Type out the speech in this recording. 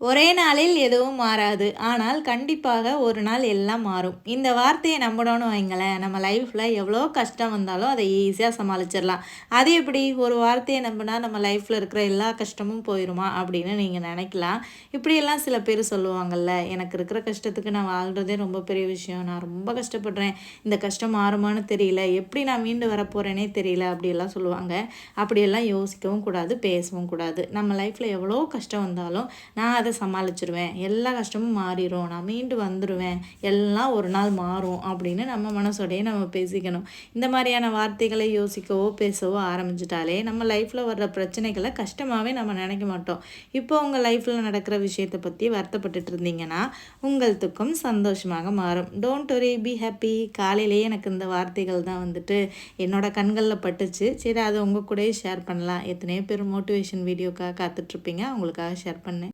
ஒரே நாளில் எதுவும் மாறாது. ஆனால் கண்டிப்பாக ஒரு நாள் எல்லாம் மாறும். இந்த வார்த்தையை நம்பணும்னு வைங்களேன் நம்ம லைஃப்பில் எவ்வளோ கஷ்டம் வந்தாலும் அதை ஈஸியாக சமாளிச்சிடலாம். அது எப்படி? ஒரு வார்த்தையை நம்பினா நம்ம லைஃப்பில் இருக்கிற எல்லா கஷ்டமும் போயிடுமா அப்படின்னு நீங்கள் நினைக்கலாம். இப்படியெல்லாம் சில பேர் சொல்லுவாங்கல்ல எனக்கு இருக்கிற கஷ்டத்துக்கு நான் வாழ்கிறதே ரொம்ப பெரிய விஷயம். நான் ரொம்ப கஷ்டப்படுறேன். இந்த கஷ்டம் மாறுமான்னு தெரியல. எப்படி நான் மீண்டு வரப்போகிறேனே தெரியல அப்படியெல்லாம் சொல்லுவாங்க. அப்படியெல்லாம் யோசிக்கவும் கூடாது பேசவும் கூடாது. நம்ம லைஃப்பில் எவ்வளோ கஷ்டம் வந்தாலும் நான் அதை அதை சமாளிச்சிருவேன். எல்லா கஷ்டமும் மாறிடும் நான் மீண்டு வந்துடுவேன் எல்லாம் ஒரு நாள் மாறும் அப்படின்னு நம்ம மனசோடையே நம்ம பேசிக்கணும். இந்த மாதிரியான வார்த்தைகளை யோசிக்கவோ பேசவோ ஆரம்பிச்சிட்டாலே நம்ம லைஃப்பில் வர்ற பிரச்சனைகளை கஷ்டமாகவே நம்ம நினைக்க மாட்டோம். இப்போ உங்கள் லைஃப்பில் நடக்கிற விஷயத்தை பற்றி வருத்தப்பட்டுட்டு இருந்தீங்கன்னா உங்கள் துக்கம் சந்தோஷமாக மாறும். டோன்ட் ஒரி பி ஹாப்பி காலையிலேயே எனக்கு இந்த வார்த்தைகள் தான் வந்துட்டு என்னோட கண்களில் பட்டுச்சு. சரி அதை உங்கள் கூடயே ஷேர் பண்ணலாம். எத்தனையோ பேர் மோட்டிவேஷன் வீடியோக்காக காத்துட்ருப்பீங்க அவங்களுக்காக ஷேர் பண்ணேன்